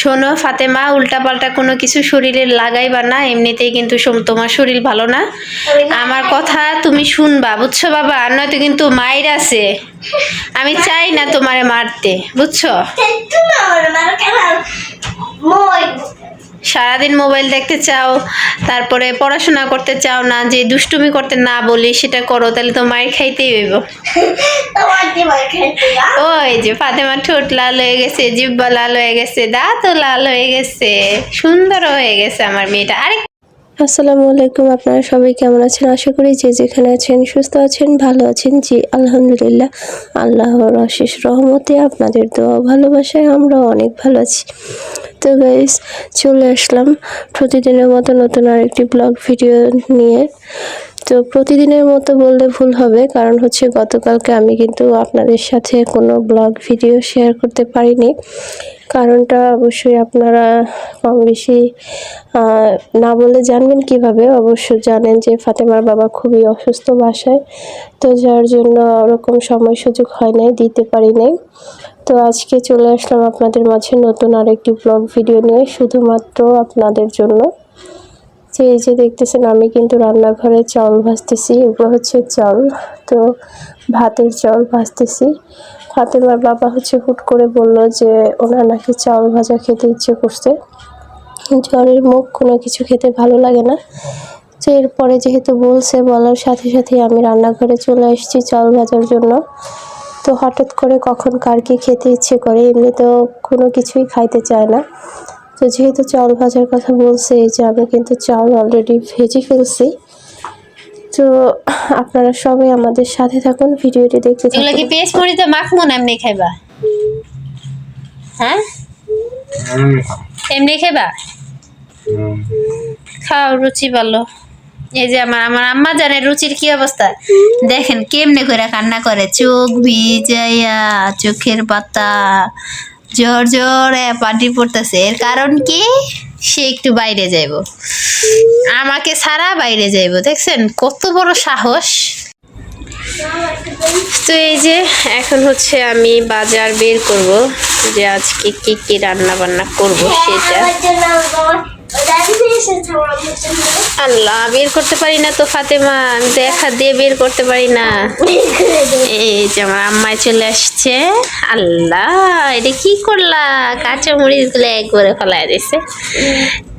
শোনো, ফাতেমা, উল্টাপাল্টা কোনো কিছু শরীরে লাগাইবা না, এমনিতেই কিন্তু তোমার শরীর ভালো না। আমার কথা তুমি শুনবা, বুঝছ বাবা? আর নয়তো কিন্তু মায়ের আছে। আমি চাই না তোমারে মারতে, বুঝছ? সারাদিন মোবাইল দেখতে চাও তারপরে পড়াশোনা করতে চাও না যে দুষ্টুমি করতে না বলি সেটা করো তাহলে তো মায়ের খাইতেই হইব? ওই যে ফাতেমা ঠোঁট লাল হয়ে গেছে জিব্বা লাল হয়ে গেছে দাঁতও লাল হয়ে গেছে সুন্দর হয়ে গেছে আমার মেয়েটা আরে আসসালামু আলাইকুম, আপনারা সবাই কেমন আছেন? আশা করি যে যেখানে আছেন সুস্থ আছেন, ভালো আছেন। জি, আলহামদুলিল্লাহ, আল্লাহর অশেষ রহমতে আপনাদের দোয়া ভালোবাসায় আমরা অনেক ভালো আছি। তো গাইস চলে আসলাম প্রতিদিনের মতো নতুন আরেকটি ব্লগ ভিডিও নিয়ে। তো প্রতিদিনের মতো বললে ভুল হবে, কারণ হচ্ছে গতকালকে আমি কিন্তু আপনাদের সাথে কোনো ব্লগ ভিডিও শেয়ার করতে পারিনি। কারণটা অবশ্যই আপনারা কম বেশি না বলে জানবেন কীভাবে। অবশ্য জানেন যে ফাতেমার বাবা খুবই অসুস্থ বাসায়, তো যার জন্য ওরকম সময় সুযোগ হয় নাই, দিতে পারি নাই। তো আজকে চলে আসলাম আপনাদের মাঝে নতুন আরেকটি ব্লগ ভিডিও নিয়ে, শুধুমাত্র আপনাদের জন্য। যে এই যে দেখতেছেন, আমি কিন্তু রান্নাঘরে চাউল ভাজতেছি এগুলো হচ্ছে চাউল, তো ভাতের চাউল ভাজতেছি। ফাতেমার বাবা হচ্ছে হুট করে বলল যে ওনার নাকি চাউল ভাজা খেতে ইচ্ছে করছে। জ্বরের মুখ, কোনো কিছু খেতে ভালো লাগে না। তো এরপরে যেহেতু বলছে, বলার সাথে সাথে আমি রান্নাঘরে চলে এসেছি চাউল ভাজার জন্য। তো হঠাৎ করে কখন কার কি খেতে ইচ্ছে করে এমনিতেও কোনো কিছুই খাইতে চায় না। তো যেহেতু চাউল ভাজার কথা বলছে যে আমি কিন্তু চাউল অলরেডি ভেজে ফেলছি। তো আপনারা সবাই আমাদের সাথে থাকুন ভিডিওটি দেখতে এগুলো কি থাকুন পেস্ট তো মাখবো না এমনি খাইবা? হ্যাঁ? এমনি খাইবা? খাও রুচি ভালো। এই যে আমার আমার আম্মা জানে রুচির কি অবস্থা। দেখেন কেমনে করে কান্না করে। চোখ ভিজাইয়া চোখের পাতা জ্বর জ্বর পাটি পড়তেছে। এর কারণ কি? সে একটু বাইরে যাইব। আমাকে ছাড়া বাইরে যাইব, দেখছেন? কত বড় সাহস। তো এই যে এখন হচ্ছে আমি বাজার বের করব, যে আজকে কি কি রান্না বান্না করব সেটা। আল্লাহ, বের করতে পারি না তো ফাতেমা। আমি তো এক হাত দিয়ে বের করতে পারি না। এই যে আমার আম্মায় চলে আসছে। আল্লাহ, এটা কি করলা? কাঁচা মরিচগুলো একবারে ফেলাই দিছে।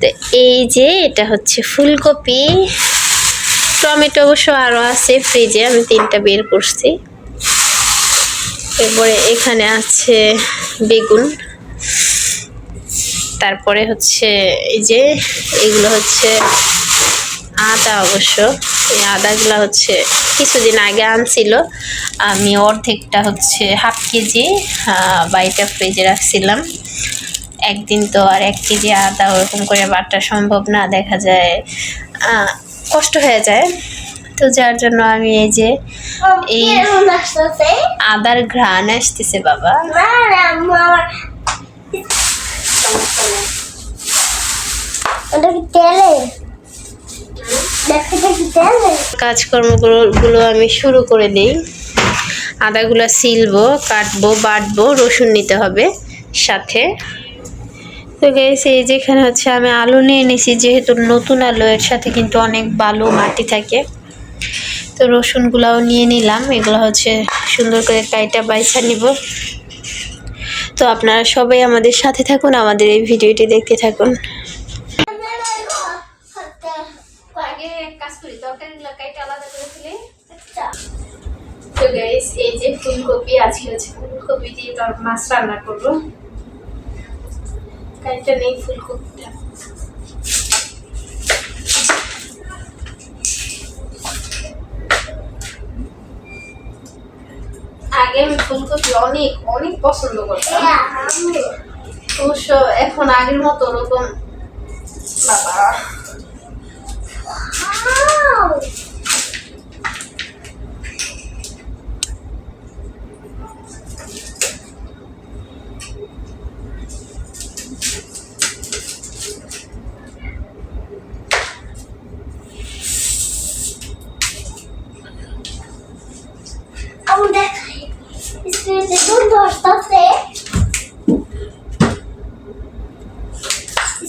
তো এই যে, এটা হচ্ছে ফুলকপি। টমেটো অবশ্য আরও আছে ফ্রিজে, আমি তিনটা বের করছি। এরপরে এখানে আছে বেগুন। তারপরে হচ্ছে এই যে এগুলো হচ্ছে আদা অবশ্য। এই আদাগুলো হচ্ছে কিছুদিন আগে আনছিল। আমি অর্ধেকটা হচ্ছে হাফ কেজি বাড়িটা ফ্রিজে রাখছিলাম। একদিন তো আর এক কেজি আদা ওরকম করে বাটা সম্ভব না, দেখা যায় কষ্ট হয়ে যায়। তো যার জন্য আমি এই যে এই আদার ঘ্রাণ আসতেছে বাবা। কাজকর্মগুলো গুলো আমি শুরু করে দিই। আদাগুলো সিলবো, কাটবো, বাটবো, রসুন নিতে হবে সাথে। তো গেছে এই যেখানে হচ্ছে আমি আলু নিয়ে নিছি, যেহেতু নতুন আলু, এর সাথে কিন্তু অনেক বালু মাটি থাকে। তো রসুনগুলাও নিয়ে নিলাম, এগুলো হচ্ছে সুন্দর করে কাইটা বাইছা নিব। তো আপনারা সবাই আমাদের সাথে থাকুন, আমাদের এই ভিডিওটি দেখতে থাকুন। গাইস এই যে ফুলকপি আজকে হচ্ছে ফুলকপি দিয়ে তর মাছ রান্না করব। কাইটা নেই ফুলকপিটা। আগে আমি ফুলকপি অনেক অনেক পছন্দ করতাম অবশ্য এখন আগের মতো ওরকম বাবা Dosta se.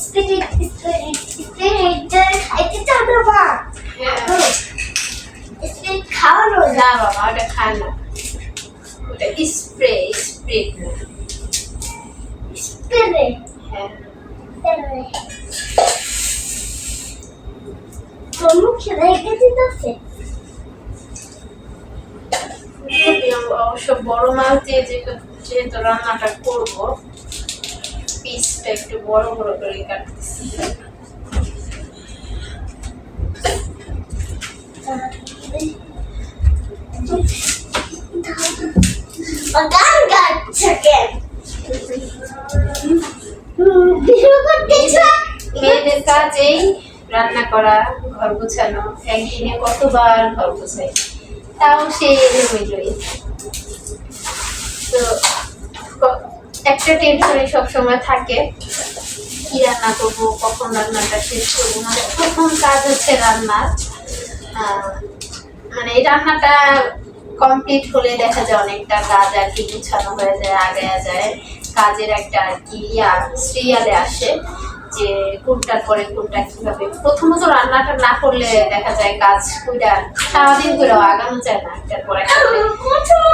Spirit spirit spirit খাইতে না মা স্পিরিট খাওয়ানো না বাবা ওটা খায় না ওটা স্প্রে স্প্রে স্পিরিট হ্যাঁ তোর মুখে রেখে দিতেছে অবশ্য বড় মাছ দিয়ে যেহেতু রান্নাটা করব পিসটা একটু বড় বড় করে কাটতেছি। মেয়েদের কাজ এই রান্না করা, ঘর গোছানো, একদিনে কতবার ঘর গোছাই? তাও সে এলোমেলোই তো একটা টেনশনে সবসময় থাকে, কি রান্না করব, কখন রান্নাটা শেষ করব মানে প্রথম কাজ হচ্ছে রান্নার মানে এই রান্নাটা কমপ্লিট হলে দেখা যায় অনেকটা কাজ আর কি গুছানো হয়ে যায় আগে যায়। কাজের একটা আর কি ইয়া, সিরিয়ালে আসে। যে কোনটার পরে কোনটা কীভাবে প্রথমত রান্নাটা না করলে দেখা যায় কাজ কইরা সারাদিন করে আগানো যায় না একটার পর করে।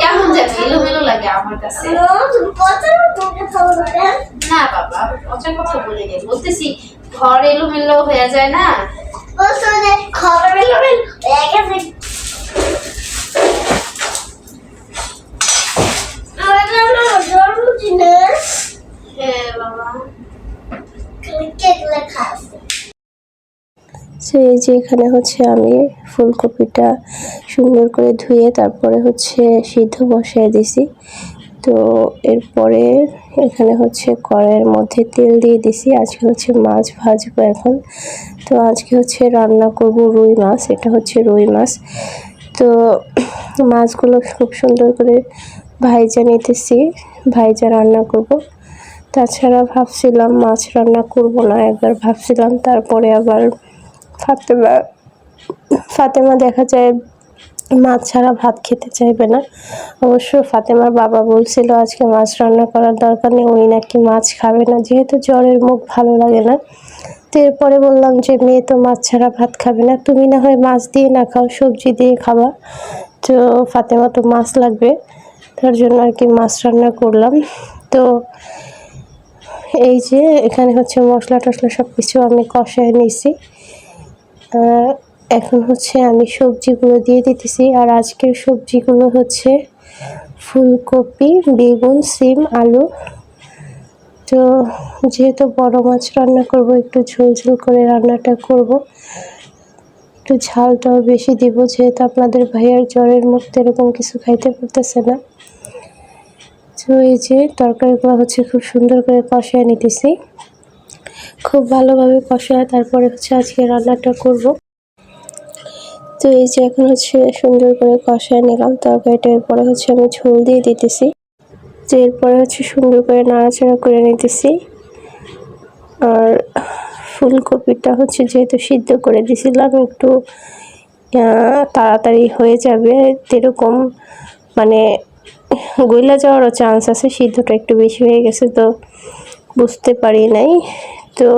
কেমন যেন এলোমেলো লাগে আমার কাছে না বাবা পচা কথা বলতেছি ঘর এলোমেলো হয়ে যায় না হয়ে হ্যাঁ বাবা তো এই যে এখানে হচ্ছে আমি ফুলকপিটা সুন্দর করে ধুয়ে তারপরে হচ্ছে সিদ্ধ বসায় দিছি। তো এরপরে এখানে হচ্ছে কড়াইয়ের মধ্যে তেল দিয়ে দিছি। আজকে হচ্ছে মাছ ভাজবো এখন। তো আজকে হচ্ছে রান্না করব রুই মাছ, এটা হচ্ছে রুই মাছ। তো মাছগুলো খুব সুন্দর করে ভাইজা নিতেছি, ভাইজা রান্না করব। তাছাড়া ভাবছিলাম মাছ রান্না করব না, একবার ভাবছিলাম তারপরে আবার ফাতেমা ফাতেমা দেখা যায় মাছ ছাড়া ভাত খেতে চাইবে না। অবশ্য ফাতেমার বাবা বলছিল আজকে মাছ রান্না করার দরকার নেই উনি নাকি মাছ খাবে না, যেহেতু জ্বরের মুখ ভালো লাগে না। তো এরপরে বললাম যে, মেয়ে তো মাছ ছাড়া ভাত খাবে না, তুমি না হয় মাছ দিয়ে না খাও, সবজি দিয়ে খাবা। তো ফাতেমা তো মাছ লাগবে, তার জন্য আর কি মাছ রান্না করলাম। তো এই যে, এখানে হচ্ছে মশলা টশলা সব কিছু আমি কষায় নিয়েছি। এখন হচ্ছে আমি সবজিগুলো দিয়ে দিতেছি। আর আজকের সবজিগুলো হচ্ছে ফুলকপি, বেগুন, সিম, আলু। তো যেহেতু বড় মাছ রান্না করব, একটু ঝোল ঝোল করে রান্নাটা করব। একটু ঝালটাও বেশি দিব, যেহেতু আপনাদের ভাইয়ার জ্বরের মুক্ত এরকম কিছু খাইতে পারতেছে না। তো এই যে তরকারিগুলো হচ্ছে খুব সুন্দর করে কষায় নিতেছি। খুব ভালোভাবে কষায় তারপরে হচ্ছে আজকে রান্নাটা করব। তো এই যে এখন হচ্ছে সুন্দর করে কষায় নিলাম, তরকারিটা এরপরে হচ্ছে আমি ঝোল দিয়ে দিতেছি। তো এরপরে হচ্ছে সুন্দর করে নাড়াচাড়া করে নিতেছি। আর ফুলকপিটা হচ্ছে যেহেতু সিদ্ধ করে দিছিলাম একটু তাড়াতাড়ি হয়ে যাবে এরকম মানে গইলা যাওয়ারও চান্স আছে, সিদ্ধটা একটু বেশি হয়ে গেছে তো বুঝতে পারি নাই। তো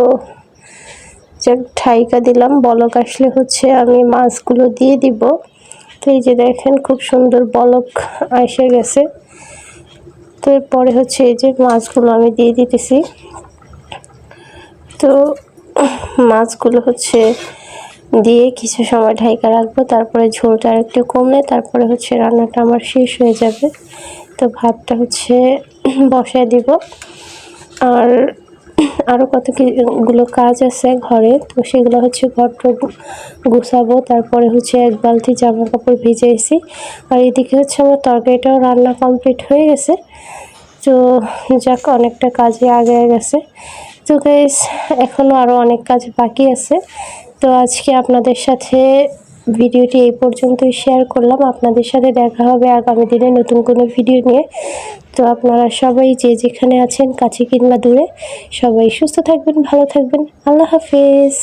যাক, ঠাইকা দিলাম, বলক আসলে হচ্ছে আমি মাছগুলো দিয়ে দিব। তো এই যে দেখেন, খুব সুন্দর বলক এসে গেছে। তো এরপরে হচ্ছে এই যে মাছগুলো আমি দিয়ে দিতেছি। তো মাছগুলো হচ্ছে দিয়ে কিছু সময় ঢাইকা রাখব, তারপরে ঝোলটা আর একটু কমলে তারপরে হচ্ছে রান্নাটা আমার শেষ হয়ে যাবে। তো ভাতটা হচ্ছে বসায় দিব। আর আরও কতগুলো কাজ আছে ঘরে, তো সেগুলো হচ্ছে ঘরটা গুছাবো। তারপরে হচ্ছে এক বালতি জামা কাপড় ভিজাইছি আর এদিকে হচ্ছে আমার তরকারিটাও রান্না কমপ্লিট হয়ে গেছে। তো যাক, অনেকটা কাজে আগে গেছে। তো গাইস এখনও আরও অনেক কাজ বাকি আছে। তো আজকে আপনাদের সাথে ভিডিওটি এই পর্যন্তই শেয়ার করলাম। আপনাদের সাথে দেখা হবে আগামী দিনে নতুন কোনো ভিডিও নিয়ে। তো আপনারা সবাই যে যেখানে আছেন, কাছে কিংবা দূরে, সবাই সুস্থ থাকবেন, ভালো থাকবেন। আল্লাহ হাফেজ।